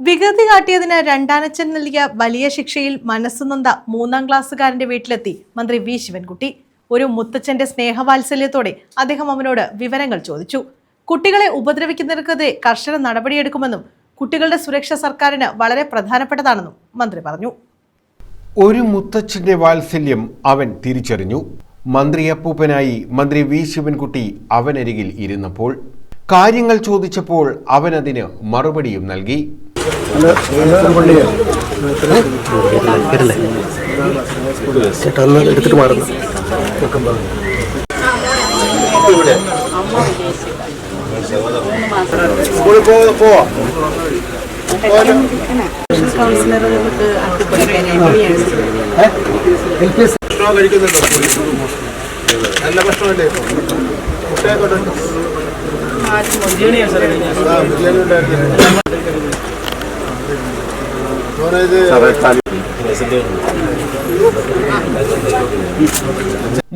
വികൃതി കാട്ടിയതിന് രണ്ടാനച്ചൻ നൽകിയ വലിയ ശിക്ഷയിൽ മനസ്സുനൊന്ത മൂന്നാം ക്ലാസ്സുകാരന്റെ വീട്ടിലെത്തി മന്ത്രി വി ശിവൻകുട്ടി. ഒരു മുത്തച്ഛന്റെ സ്നേഹവാത്സല്യത്തോടെ അദ്ദേഹം അവനോട് വിവരങ്ങൾ ചോദിച്ചു. കുട്ടികളെ ഉപദ്രവിക്കുന്നവർക്കെതിരെ കർശന നടപടിയെടുക്കുമെന്നും കുട്ടികളുടെ സുരക്ഷ സർക്കാരിന് വളരെ പ്രധാനപ്പെട്ടതാണെന്നും മന്ത്രി പറഞ്ഞു. ഒരു മുത്തച്ഛന്റെ വാത്സല്യം അവൻ തിരിച്ചറിഞ്ഞു. മന്ത്രിയപ്പൂപ്പനായി മന്ത്രി വി ശിവൻകുട്ടി അവനരികിൽ ഇരുന്നപ്പോൾ കാര്യങ്ങൾ ചോദിച്ചപ്പോൾ അവനതിന് മറുപടിയും നൽകി. ചേട്ടാ ഒന്ന് എടുത്തിട്ട് മാറുന്നു സ്കൂളിൽ പോവാ ഭക്ഷണം കഴിക്കുന്നുണ്ടോ നല്ല ഭക്ഷണമല്ലേ കുട്ടികൾക്കുണ്ട് ആ ബിരിയാണി ഉണ്ടായിരുന്നു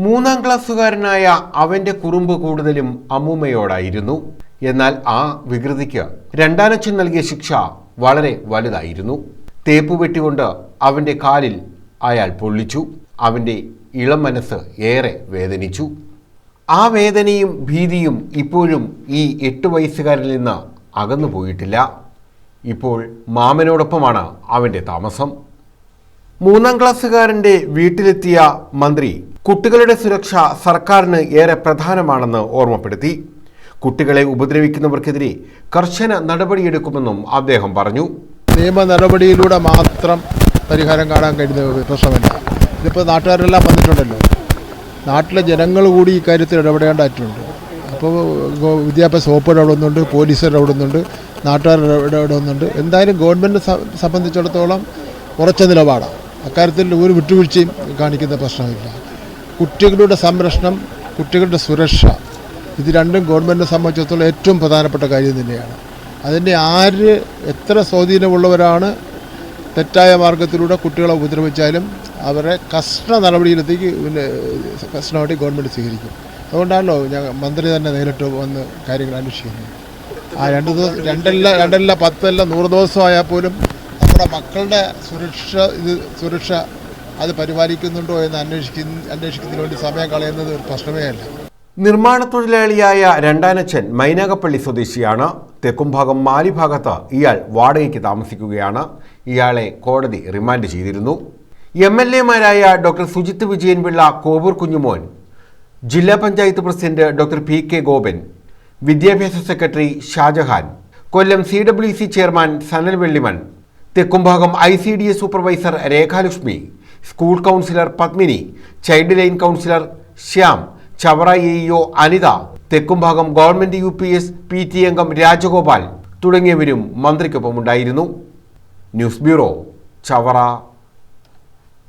മൂന്നാം ക്ലാസ്സുകാരനായ അവന്റെ കുറുമ്പ് കൂടുതലും അമ്മൂമ്മയോടായിരുന്നു. എന്നാൽ ആ വികൃതിക്ക് രണ്ടാനച്ഛൻ നൽകിയ ശിക്ഷ വളരെ വലുതായിരുന്നു. തേപ്പ് വെട്ടിക്കൊണ്ട് അവന്റെ കാലിൽ അയാൾ പൊള്ളിച്ചു. അവന്റെ ഇളം മനസ്സ് ഏറെ വേദനിച്ചു. ആ വേദനയും ഭീതിയും ഇപ്പോഴും ഈ എട്ട് വയസ്സുകാരിൽ നിന്ന് അകന്നു പോയിട്ടില്ല ഇപ്പോൾ മാമനോടൊപ്പമാണ് അവന്റെ താമസം. മൂന്നാം ക്ലാസ്സുകാരന്റെ വീട്ടിലെത്തിയ മന്ത്രി കുട്ടികളുടെ സുരക്ഷ സർക്കാരിന് ഏറെ പ്രധാനമാണെന്ന് ഓർമ്മപ്പെടുത്തി. കുട്ടികളെ ഉപദ്രവിക്കുന്നവർക്കെതിരെ കർശന നടപടിയെടുക്കുമെന്നും അദ്ദേഹം പറഞ്ഞു. നിയമ നടപടിയിലൂടെ മാത്രം പരിഹാരം കാണാൻ കഴിയുന്ന പ്രശ്നമല്ല. ഇതിപ്പോൾ നാട്ടുകാരെല്ലാം വന്നിട്ടുണ്ടല്ലോ. നാട്ടിലെ ജനങ്ങൾ കൂടി ഈ ഇക്കാര്യത്തിൽ ഇടപെടേണ്ടതായിട്ടുണ്ട്. അപ്പോൾ വിദ്യാഭ്യാസ വകുപ്പ് ഇടപെടുന്നുണ്ട് പോലീസ് ഇടപെടുന്നുണ്ട് നാട്ടുകാർ ഇടപെടുന്നുണ്ട് എന്തായാലും ഗവൺമെന്റ് സംബന്ധിച്ചിടത്തോളം ഉറച്ച നിലപാടാണ് അക്കാര്യത്തിൽ ഒരു വിട്ടുവീഴ്ചയും കാണിക്കുന്ന പ്രശ്നമില്ല. കുട്ടികളുടെ സംരക്ഷണം കുട്ടികളുടെ സുരക്ഷ ഇത് രണ്ടും ഗവൺമെന്റിനെ സംബന്ധിച്ചിടത്തോളം ഏറ്റവും പ്രധാനപ്പെട്ട കാര്യം തന്നെയാണ്. അതിന്റെ ആര് എത്ര സ്വാധീനമുള്ളവരാണ് തെറ്റായ മാർഗത്തിലൂടെ കുട്ടികളെ ഉപദ്രവിച്ചാലും അവരെ കർശന നടപടിയിലെത്തേക്ക് പിന്നെ കർശന നടപടി ഗവൺമെന്റ് സ്വീകരിക്കും. അതുകൊണ്ടാണല്ലോ ഞാൻ മന്ത്രി തന്നെ നേരിട്ട് വന്ന് കാര്യങ്ങൾ അന്വേഷിക്കുന്നത്. ആ രണ്ട് ദിവസം രണ്ടല്ല രണ്ടല്ല പത്തല്ല നൂറ് ദിവസമായാൽ പോലും നമ്മുടെ മക്കളുടെ സുരക്ഷ ഇത് സുരക്ഷ അത് പരിപാലിക്കുന്നുണ്ടോ എന്ന് അന്വേഷിക്കുന്ന അന്വേഷിക്കുന്നതിന് വേണ്ടി സമയം കളയുന്നത് ഒരു പ്രശ്നമേ അല്ല. നിർമ്മാണ തൊഴിലാളിയായ രണ്ടാനച്ചൻ മൈനാകപ്പള്ളി സ്വദേശിയാണ്. തെക്കുംഭാഗം മാലി ഭാഗത്ത് ഇയാൾ വാടകയ്ക്ക് താമസിക്കുകയാണ്. ഇയാളെ കോടതി റിമാൻഡ് ചെയ്തിരുന്നു. എം എൽ എമാരായ ഡോക്ടർ സുജിത്ത് വിജയൻപിള്ള കോവൂർ കുഞ്ഞുമോൻ ജില്ലാ panchayat president doctor P K Gopan വിദ്യാഭ്യാസ secretary Shajahan. Kollam C W C chairman Sanal Vellimon. Thekkumbhagam I C D S supervisor Rekhalakshmi. School counsellor Padmini. Child line counsellor Shyam. Chavara A Anitha. Thekkumbhagam government U P S P T അംഗം രാജഗോപാൽ തുടങ്ങിയവരും മന്ത്രിക്കൊപ്പമുണ്ടായിരുന്നു. News bureau Chavara.